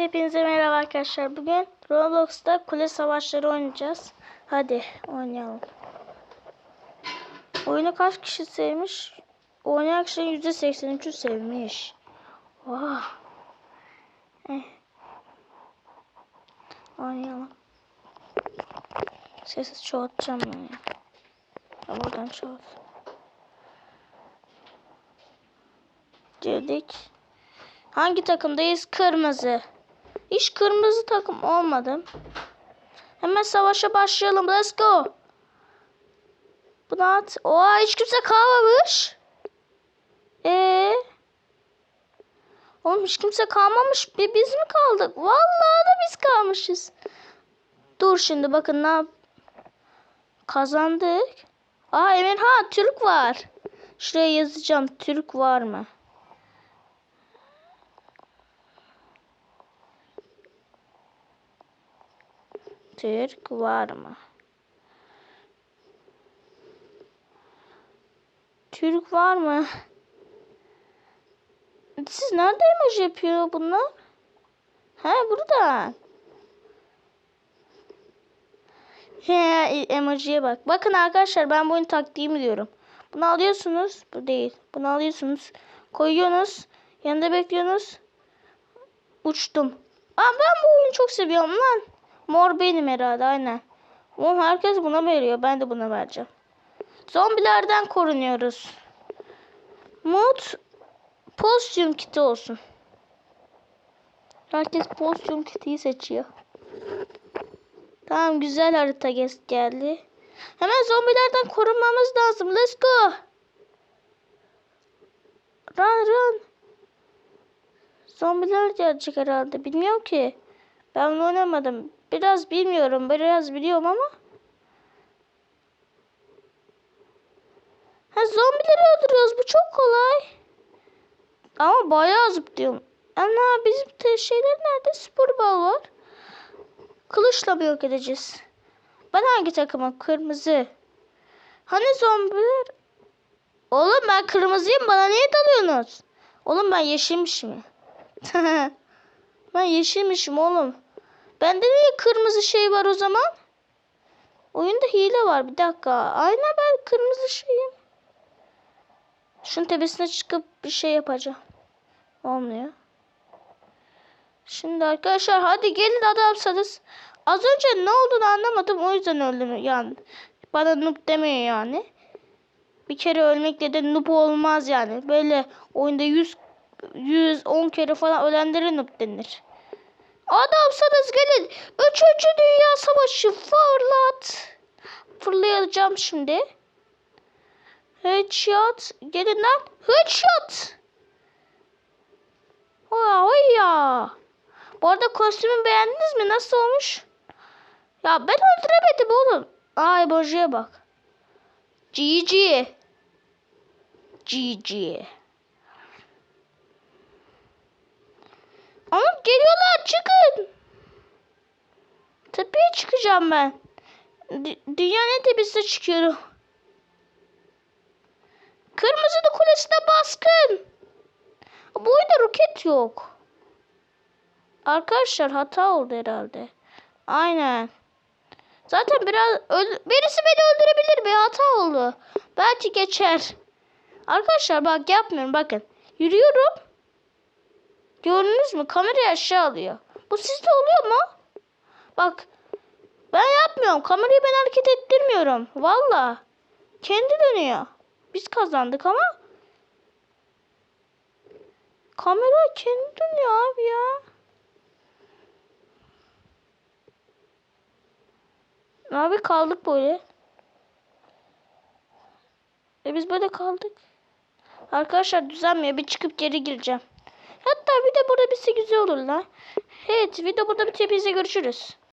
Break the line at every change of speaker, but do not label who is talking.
Hepinize merhaba arkadaşlar. Bugün Roblox'ta kule savaşları oynayacağız. Hadi oynayalım. Oyunu kaç kişi sevmiş? Oynayan kişinin %83'ü sevmiş. Vah. Eh. Oynayalım. Sesi çoğaltacağım ben ya. ya buradan çoğalt. Girdik. Hangi takımdayız? Kırmızı. Hiç kırmızı takım olmadım. Hemen savaşa başlayalım. Let's go. Bunu at. Oha hiç kimse kalmamış. Ee? Oğlum hiç kimse kalmamış. Bir biz mi kaldık? Vallahi da biz kalmışız. Dur şimdi bakın ne yap. Kazandık. Aa Emirhan Türk var. Şuraya yazacağım. Türk var mı? Türk var mı? Türk var mı? Siz nerede emoji yapıyor bunlar? He burada. He emojiye bak. Bakın arkadaşlar ben bu oyun taktiğimi diyorum. Bunu alıyorsunuz. Bu değil. Bunu alıyorsunuz. Koyuyorsunuz. Yanında bekliyorsunuz. Uçtum. Aa ben bu oyunu çok seviyorum lan. Mor benim herhalde aynen. Oğlum herkes buna veriyor. Ben de buna vereceğim. Zombilerden korunuyoruz. Mod Postyum kiti olsun. Herkes postyum kitiyi seçiyor. Tamam güzel harita geldi. Hemen zombilerden korunmamız lazım. Let's go. Run run. Zombiler gelecek herhalde. Bilmiyorum ki. Ben oynamadım. Biraz bilmiyorum. Biraz biliyorum ama. Ha zombileri öldürüyoruz. Bu çok kolay. Ama bayağı zıplıyorum. Ana bizim şeyler nerede? Spor bal var. Kılıçla mı yok edeceğiz? Ben hangi takımım? Kırmızı. Hani zombiler? Oğlum ben kırmızıyım. Bana niye dalıyorsunuz? Oğlum ben yeşilmişim. ben yeşilmişim oğlum. Bende niye kırmızı şey var o zaman? Oyunda hile var. Bir dakika. Aynen ben kırmızı şeyim. Şunun tepesine çıkıp bir şey yapacağım. Olmuyor. Şimdi arkadaşlar hadi gelin adamsanız. Az önce ne olduğunu anlamadım. O yüzden öldüm. Yani bana noob demiyor yani. Bir kere ölmekle de noob olmaz yani. Böyle oyunda 100 110 kere falan ölenlere noob denir. Adamsanız gelin. Üçüncü Dünya Savaşı fırlat. Fırlayacağım şimdi. Headshot. Gelin lan. Headshot. Oy ya. Bu arada kostümü beğendiniz mi? Nasıl olmuş? Ya ben öldüremedim oğlum. Ay emojiye bak. GG. GG. Ama geliyorlar çıkın. Tepeye çıkacağım ben. D dünyanın tepesine çıkıyorum. Kırmızı kulesine baskın. Bu oyunda roket yok. Arkadaşlar hata oldu herhalde. Aynen. Zaten biraz birisi beni öldürebilir bir hata oldu. Belki geçer. Arkadaşlar bak yapmıyorum bakın. Yürüyorum. Gördünüz mü? Kamerayı aşağı alıyor. Bu sizde oluyor mu? Bak. Ben yapmıyorum. Kamerayı ben hareket ettirmiyorum. Valla. Kendi dönüyor. Biz kazandık ama. Kamera kendi dönüyor abi ya. Abi kaldık böyle. E biz böyle kaldık. Arkadaşlar düzenmiyor. Bir çıkıp geri gireceğim. Hatta de burada bitse güzel olur lan. Evet video burada bitiyor. Bize görüşürüz.